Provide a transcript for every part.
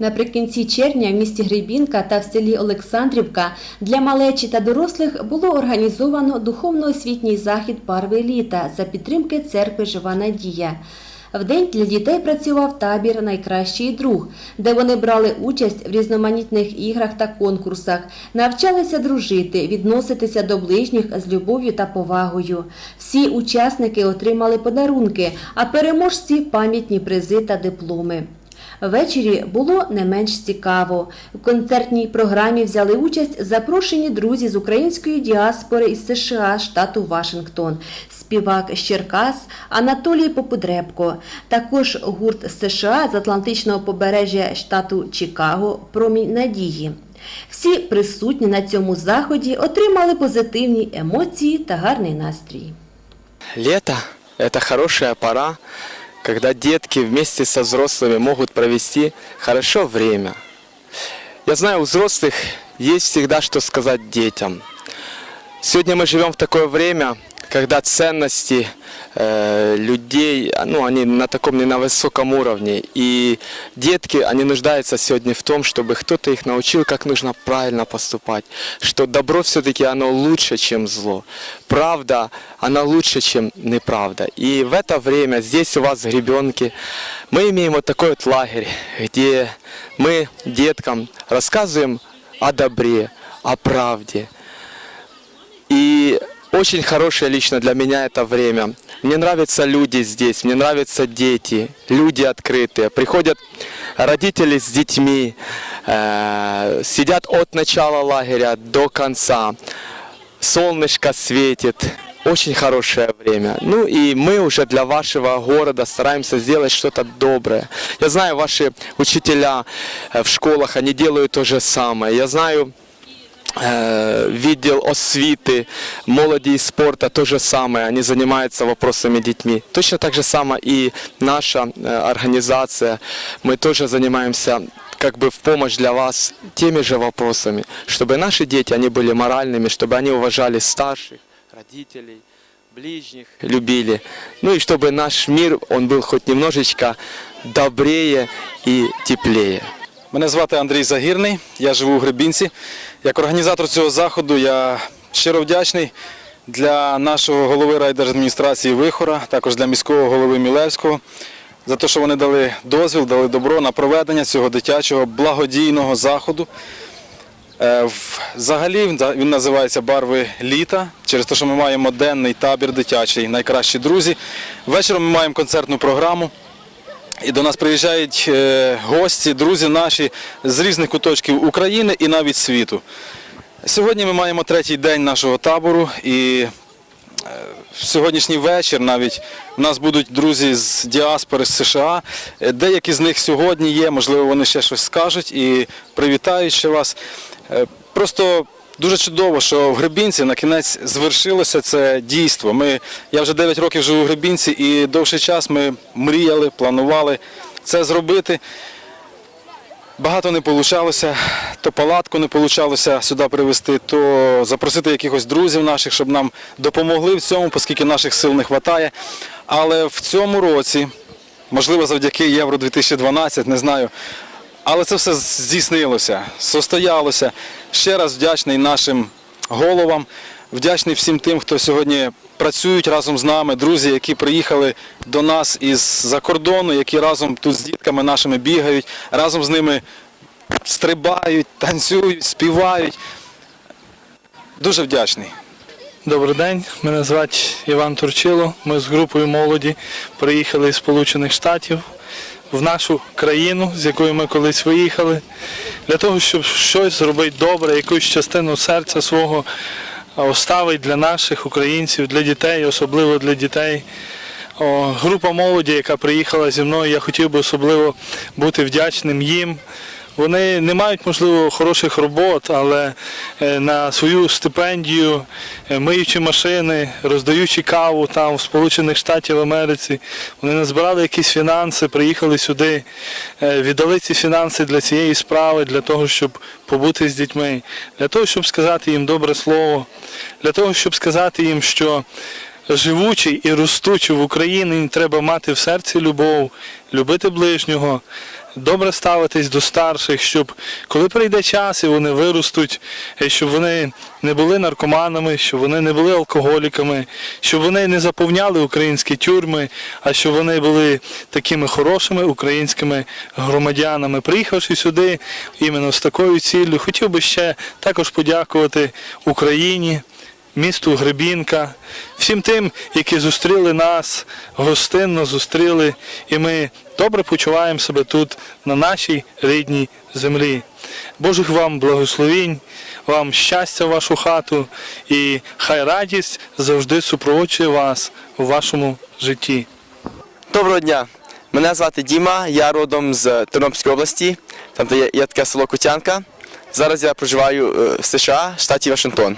Наприкінці червня в місті Гребінка та в селі Олександрівка для малечі та дорослих було організовано духовно-освітній захід Барви літа за підтримки церкви Жива Надія. Вдень для дітей працював табір Найкращий друг, де вони брали участь в різноманітних іграх та конкурсах, навчалися дружити, відноситися до ближніх з любов'ю та повагою. Всі учасники отримали подарунки, а переможці пам'ятні призи та дипломи. Ввечері було не менш цікаво. У концертній програмі взяли участь запрошені друзі з української діаспори із США, штату Вашингтон, співак з Черкас Анатолій Попудребко, також гурт США з Атлантичного побережжя штату Чикаго Промінь надії. Всі присутні на цьому заході отримали позитивні емоції та гарний настрій. Лето – это хорошая пора, когда детки вместе со взрослыми могут провести хорошо время. Я знаю, у взрослых есть всегда что сказать детям. Сегодня мы живем в такое время, когда ценности э, людей, ну, они на таком не на высоком уровне. И детки, они нуждаются сегодня в том, чтобы кто-то их научил, как нужно правильно поступать. Что добро все-таки оно лучше, чем зло. Правда, она лучше, чем неправда. И в это время здесь у вас в Гребенке мы имеем вот такой вот лагерь, где мы деткам рассказываем о добре, о правде. И очень хорошее лично для меня это время. Мне нравятся люди здесь, мне нравятся дети, люди открытые. Приходят родители с детьми, э, сидят от начала лагеря до конца. Солнышко светит. Очень хорошее время. Ну и мы уже для вашего города стараемся сделать что-то доброе. Я знаю, ваши учителя э, в школах, они делают то же самое. Я знаю, Э, відділ освіти, молоді і спорту то же самое, они занимаются вопросами детьми. Точно так же само и наша э, организация, мы тоже занимаемся как бы в помощь для вас теми же вопросами, чтобы наши дети, они были моральными, чтобы они уважали старших, родителей, ближних, любили. Ну и чтобы наш мир, он был хоть немножечко добрее и теплее. Мене звати Андрій Загірний, я живу у Гребінці. Як організатор цього заходу я щиро вдячний для нашого голови райдержадміністрації Вихора, також для міського голови Мілевського, за те, що вони дали дозвіл, дали добро на проведення цього дитячого благодійного заходу. Е, Взагалі він називається Барви літа, через те, що ми маємо денний табір дитячий, найкращі друзі. Вечором ми маємо концертну програму. І до нас приїжджають е, гості, друзі наші з різних куточків України і навіть світу. Сьогодні ми маємо третій день нашого табору і е, сьогоднішній вечір навіть у нас будуть друзі з діаспори з США. Е, Деякі з них сьогодні є, можливо, вони ще щось скажуть і привітають ще вас. Просто дуже чудово, що в Гребінці на кінець звершилося це дійство. Ми, я вже 9 років живу в Гребінці і довший час ми мріяли, планували це зробити. Багато не вийшло, то палатку не вийшло сюди привезти, то запросити якихось друзів наших, щоб нам допомогли в цьому, оскільки наших сил не вистачає. Але в цьому році, можливо, завдяки Євро 2012, не знаю. Але це все здійснилося, состоялося. Ще раз вдячний нашим головам, вдячний всім тим, хто сьогодні працюють разом з нами, друзі, які приїхали до нас із-за кордону, які разом тут з дітками нашими бігають, разом з ними стрибають, танцюють, співають. Дуже вдячний. Добрий день, мене звати Іван Турчило. Ми з групою молоді приїхали з Сполучених Штатів в нашу країну, з якої ми колись виїхали, для того, щоб щось зробити добре, якусь частину серця свого оставить для наших українців, для дітей, особливо для дітей. Група молоді, яка приїхала зі мною, я хотів би особливо бути вдячним їм. Вони не мають, можливо, хороших робот, але е, на свою стипендію, е, миючи машини, роздаючи каву там в Сполучених Штатах Америці, вони назбирали якісь фінанси, приїхали сюди, е, віддали ці фінанси для цієї справи, для того, щоб побути з дітьми, для того, щоб сказати їм добре слово, для того, щоб сказати їм, що живучий і ростучий в Україні, треба мати в серці любов, любити ближнього, добре ставитись до старших, щоб коли прийде час і вони виростуть, е, щоб вони не були наркоманами, щоб вони не були алкоголіками, щоб вони не заповняли українські тюрми, а щоб вони були такими хорошими українськими громадянами. Приїхавши сюди іменно з такою ціллю, хотів би ще також подякувати Україні місту Гребінка, всім тим, які зустріли нас, гостинно зустріли, і ми добре почуваємо себе тут, на нашій рідній землі. Божих вам благословінь, вам щастя в вашу хату, і хай радість завжди супроводжує вас у вашому житті. Доброго дня. Мене звати Діма, я родом з Тернопільської області, там є, є таке село Кутянка. Зараз я проживаю е, в США, штаті Вашингтон.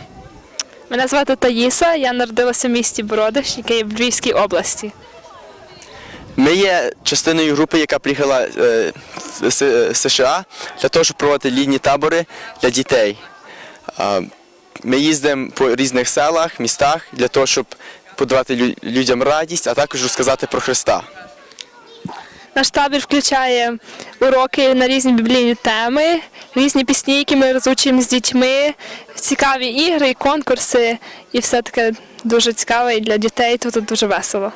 Мене звати Таїса, я народилася в місті Бородиш, яке є в Львівській області. Ми є частиною групи, яка приїхала е, в С- США для того, щоб проводити літні табори для дітей. А, Ми їздимо по різних селах, містах для того, щоб подарувати лю- людям радість, а також розказати про Христа. Наш табір включає уроки на різні біблійні теми, різні пісні, які ми розучуємо з дітьми, цікаві ігри, і конкурси, і все таке дуже цікаве і для дітей тут дуже весело.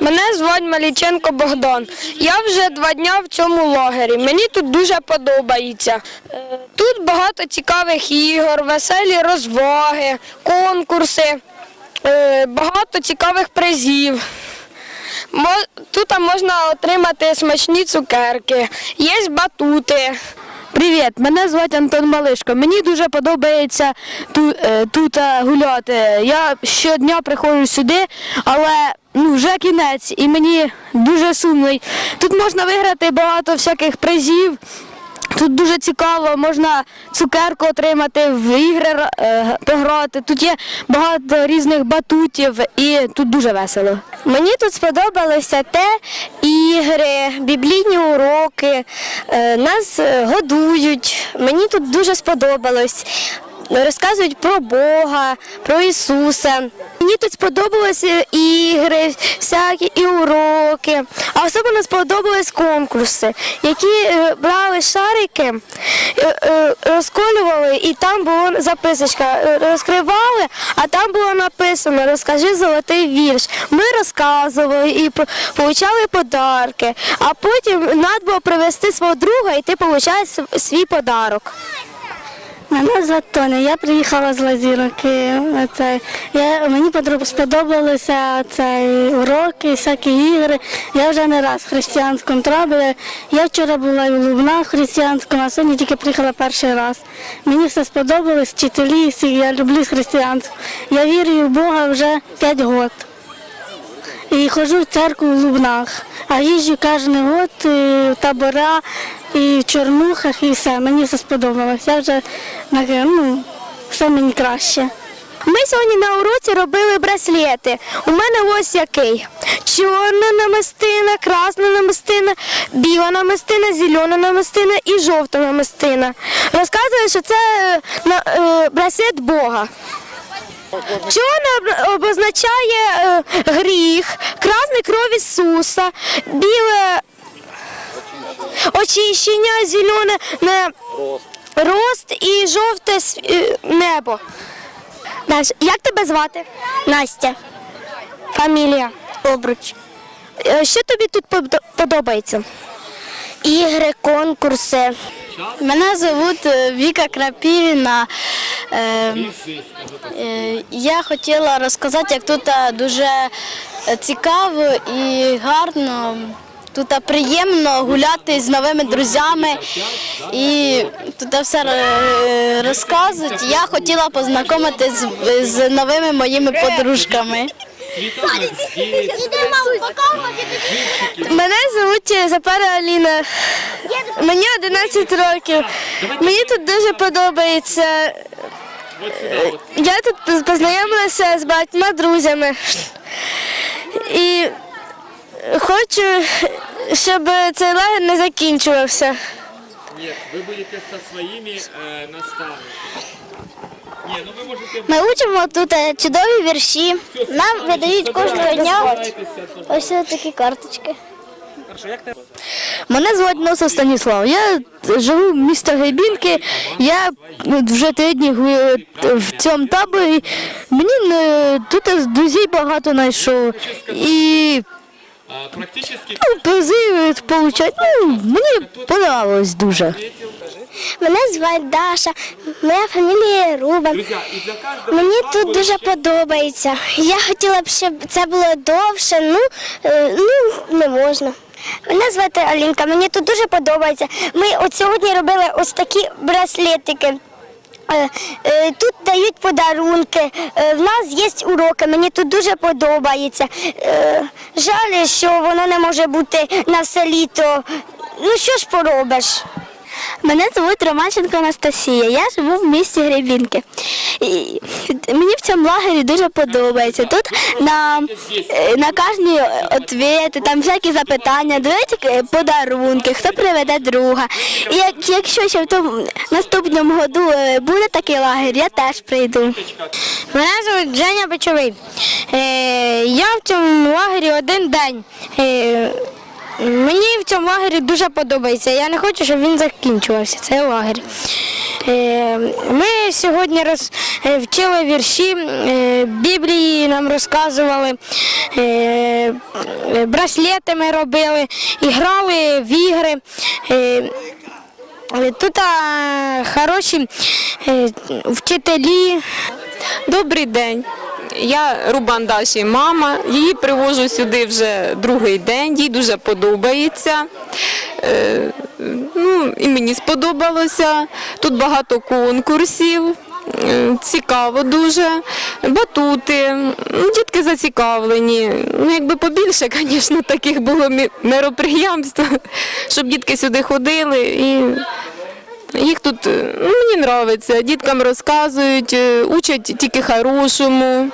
Мене звуть Маліченко Богдан. Я вже два дня в цьому лагері. Мені тут дуже подобається. Е, Тут багато цікавих ігор, веселі розваги, конкурси, е, багато цікавих призів. Тут можна отримати смачні цукерки, є батути. Привіт, мене звати Антон Малишко. Мені дуже подобається е, тут е, гуляти. Я щодня приходжу сюди, але ну, вже кінець і мені дуже сумно. Тут можна виграти багато всяких призів. Тут дуже цікаво, можна цукерку отримати, в ігри е, пограти. Тут є багато різних батутів і тут дуже весело. Мені тут сподобалося те ігри, біблійні уроки, е, нас е, годують. Мені тут дуже сподобалось. Розказують про Бога, про Ісуса. Мені тут сподобалися ігри, всякі і уроки. А особливо сподобались конкурси, які е, брали шарики, е, е, розколювали, і там була записочка. Розкривали, а там було написано Розкажи золотий вірш. Ми розказували і по- получали подарки. А потім треба було привезти свого друга, і ти получаєш свій подарок. Мене звати Тоня, я приїхала з Лазірки. Я, мені сподобалися цей, уроки, всякі ігри. Я вже не раз в християнському таборі. Я вчора була і в Лубнах християнському, а сьогодні тільки приїхала перший раз. Мені все сподобалось, вчителі, всі, я люблю християнство. Я вірю в Бога вже 5 років. І ходжу в церкву в Лубнах, а їжджу кожен год в табора, і в Чорнухах, і все. Мені все сподобалось. Я вже ну, все мені краще. Ми сьогодні на уроці робили браслети. У мене ось який. Чорна намистина, красна намистина, біла намистина, зелена намистина і жовта намистина. Розказує, що це е, е, браслет Бога. Чорна об- обозначає е, гріх, красний кров Ісуса, біле очищення, зелене не, рост і жовте е, небо. Дальше. Як тебе звати? Настя. Фамілія. Обруч. Е, Що тобі тут подобається? Ігри, конкурси. Мене звуть е, Віка Крапівіна. Я хотіла розказати, як тут дуже цікаво і гарно. Тут приємно гуляти з новими друзями і тут все е, розказують. Я хотіла познайомитися з, новими моїми подружками. Мене звуть Запара Аліна. Мені 11 років. Мені тут дуже подобається. Я тут познайомилася з багатьма друзями. Хочу, щоб цей лагерь не закінчувався. Нет, вы будете со своими э, наставниками. Ми учимо тут е, чудові вірші. Нам видають кожного дня ось такі карточки. Мене звати Носов Станіслав. Я живу в місті Гайбінки. Я вже три дні гу- в цьому таборі. Мені е, тут друзів багато знайшов. І ну, призи получать. Ну, мені подобалось дуже. Мене звати Даша, моя фамілія Рубан. Мені тут дуже подобається. Я хотіла б, щоб це було довше, ну, е, ну не можна. Мене звати Алінка, мені тут дуже подобається. Ми от сьогодні робили ось такі браслетики. Е, е, Тут дають подарунки, е, в нас є уроки, мені тут дуже подобається. Жаль, що воно не може бути на все літо. Ну що ж поробиш? Мене звуть Романченко Анастасія. Я живу в місті Гребінки. І мені в цьому лагері дуже подобається. Тут на, на кожні відповіді, там всякі запитання, дають е, подарунки, хто приведе друга. І як, якщо ще в тому наступному году е, буде такий лагерь, я теж прийду. Мене звуть Женя Бичовий. Е, я в цьому лагері один день. Мені в цьому лагері дуже подобається. Я не хочу, щоб він закінчувався, цей лагер. Е, ми сьогодні роз, е, вчили вірші, е, Біблії нам розказували, браслети ми робили, і грали в ігри. Тут хороші вчителі. Добрий день. Я Рубан Даші мама. Її привожу сюди вже другий день. Їй дуже подобається. Е, ну, і мені сподобалося. Тут багато конкурсів. Е, Цікаво дуже, батути, Ну, дітки зацікавлені. Ну, якби побільше, звісно, таких було мероприємств, щоб дітки сюди ходили і їх тут е, ну, мені подобається. Діткам розказують, е, учать тільки хорошому.